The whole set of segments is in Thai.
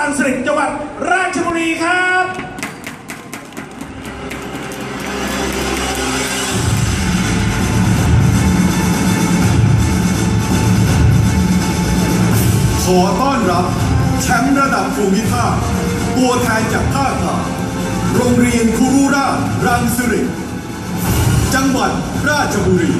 รังสิตจังหวัดราชบุรีครับขอต้อนรับแชมป์ระดับภูมิภาคตัวแทนจากภาคกลางโรงเรียนคุรุราชรังสิริจังหวัดราชบุรี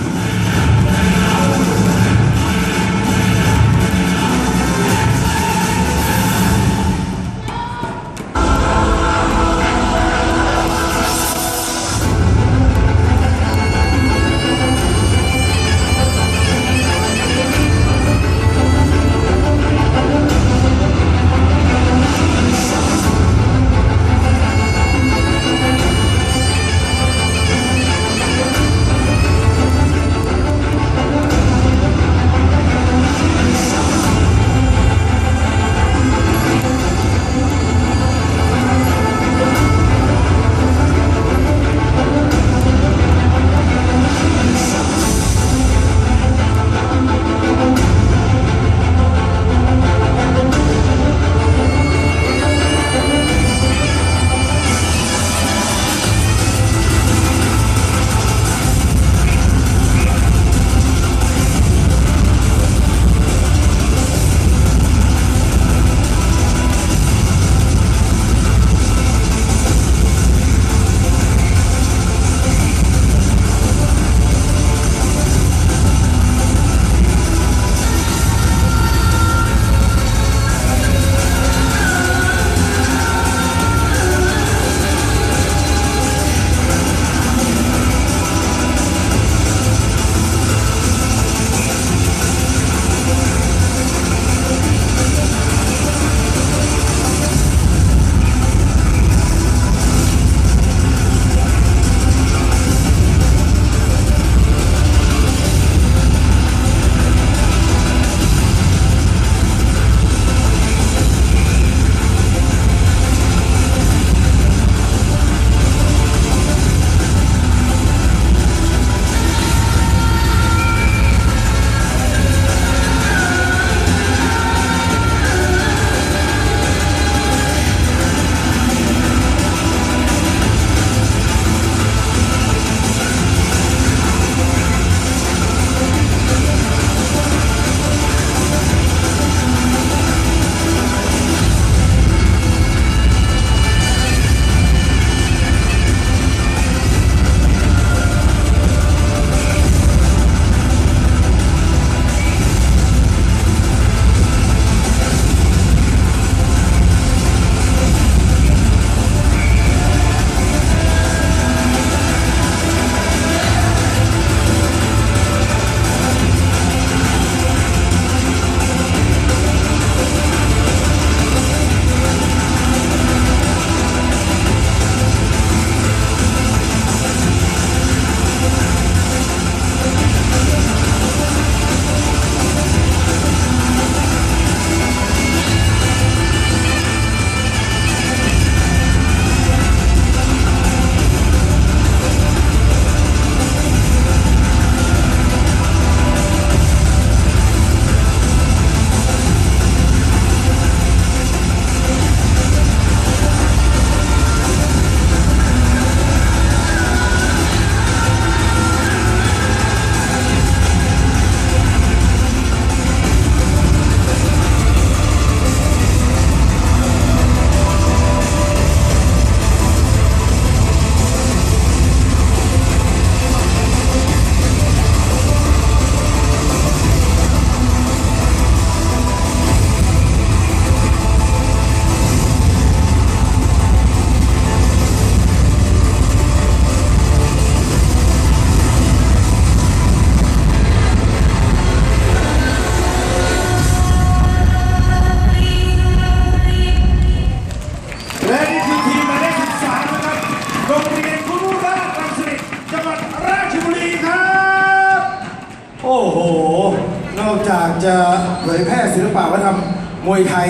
จากจะเผยแพร่ศิลปะวัฒนธรรมมวยไทย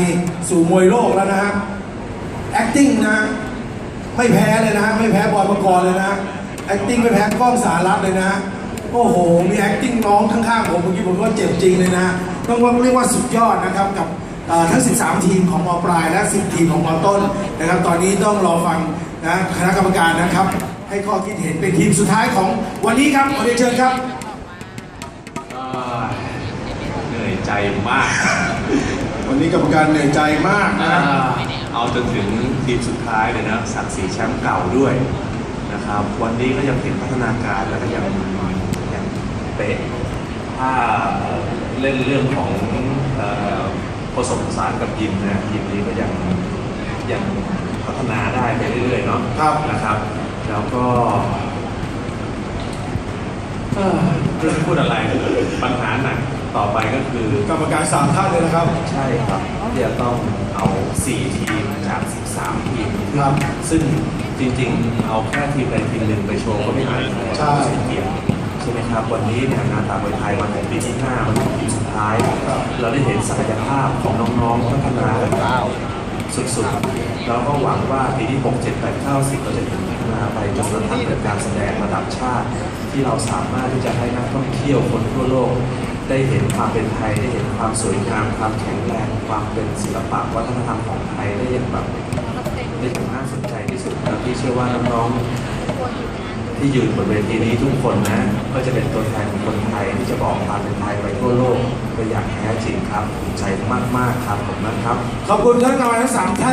สู่มวยโลกแล้วนะฮะ acting นะ ไม่แพ้เลยนะ ไม่แพ้บอยประกรณ์เลยนะ acting ไม่แพ้กล้องสารัตเลยนะโอ้โห มี acting น้องข้างๆผมเมื่อกี้ผมก็เจ็บจริงเลยนะต้องเรียกว่าสุดยอดนะครับกับทั้ง 13 ทีมของมปลายและ 10 ทีมของมต้นนะครับ ตอนนี้ต้องรอฟังนะคณะกรรมการนะครับ ให้ข้อคิดเห็นเป็นทีมสุดท้ายของวันนี้ครับขอเรียนเชิญครับ ใจมาก วันนี้กรรมการเหนื่อยใจมากนะอ่าครับเอาจนถึงทีมสุดท้ายเลยนะศักดิ์ศรีแชมป์เก่าด้วยนะครับ วันนี้ก็ยังเห็นพัฒนาการแล้วก็ยังยังเป๊ะถ้าเล่นเรื่องของเอ่อผสมผสานกับยิมนะยิมนี้ก็ยังยังพัฒนาได้ไปเรื่อยๆเนาะครับนะครับ แล้วก็เอ่อเรื่องพูดอะไรปัญหาหนัก ต่อไปก็คือกรรมการสามท่านเลยนะครับ ใช่ครับที่จะต้องเอา 4 ทีมจาก 13 ทีมครับ ซึ่งจริงๆ เอาแค่ทีมใดทีมหนึ่งไปโชว์ก็ไม่หายเลยใช่เสียเกียรติใช่ไหมครับ วันนี้เนี่ยงานตามวยไทยวันของปีที่5วันของปีสุดท้าย เราได้เห็นศักยภาพของน้องๆพัฒนากันสุดๆ เราก็หวังว่าปีที่ 6 7 8 9 10เราจะเห็นพัฒนาไปจนกระทั่งเกิดการแสดงระดับชาติ ที่เราสามารถที่จะให้นักท่องเที่ยวคนทั่วโลก ได้เห็นความเป็นไทยได้เห็นความสวยงามความแข็งแรงความเป็นศิลปะวัฒนธรรมของไทยได้อย่างแบบได้อย่างน่าสนใจที่สุดแล้วที่เชื่อว่าน้องๆที่ยืนบนเวทีนี้ทุกคนนะ ก็จะเป็นตัวแทนของคนไทยที่จะบอกความเป็นไทยไปทั่วโลกไปอย่างแท้จริงครับภูมิใจมากๆครับผมนะครับขอบคุณท่านกรรมการทั้งสามท่าน